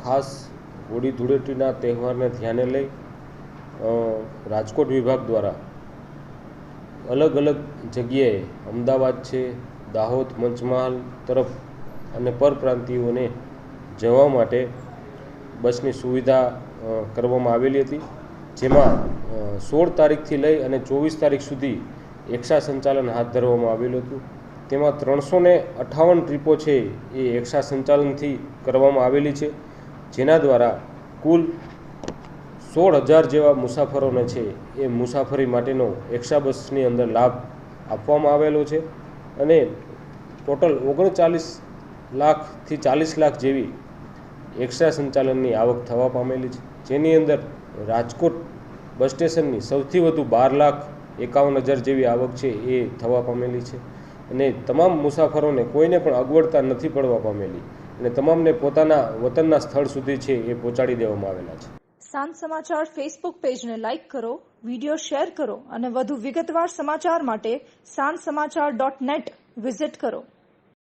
ખાસ હોળી ધૂળેટીના તહેવારને ધ્યાને લઈ રાજકોટ વિભાગ દ્વારા અલગ અલગ જગ્યાએ અમદાવાદ છે, દાહોદ, પંચમહાલ તરફ અને પરપ્રાંતિઓને જવા માટે બસની સુવિધા કરવામાં આવેલી હતી. જેમાં સોળ તારીખથી લઈ અને ચોવીસ તારીખ સુધી એક્સા સંચાલન હાથ ધરવામાં આવેલું હતું. તેમાં ત્રણસો ને અઠ્ઠાવન ટ્રીપો છે એ એક્સા સંચાલનથી કરવામાં આવેલી છે. જેના દ્વારા કુલ સોળ હજાર જેવા મુસાફરોને છે એ મુસાફરી માટેનો એક્સા બસની અંદર લાભ આપવામાં આવેલો છે અને ટોટલ ઓગણચાલીસ લાખથી ચાલીસ લાખ જેવી એક્સ્ટ્રા સંચાલનની આવક થવા પામેલી છે. જેની અંદર રાજકોટ બસ સ્ટેશનની સૌથી વધુ બાર લાખ એકાવન હજાર જેવી આવક છે એ થવા પામેલી છે અને તમામ મુસાફરોને કોઈને પણ અગવડતા નથી પડવા પામેલી. અને તમામને પોતાના વતનના સ્થળ સુધી છે એ પહોંચાડી દેવામાં આવેલા છે. સાંજ સમાચાર ફેસબુક પેજને લાઇક કરો વીડિયો શેર કરો અને વધુ વિગતવાર સમાચાર માટે સાંજ સમાચાર ડોટ નેટ વિઝિટ કરો.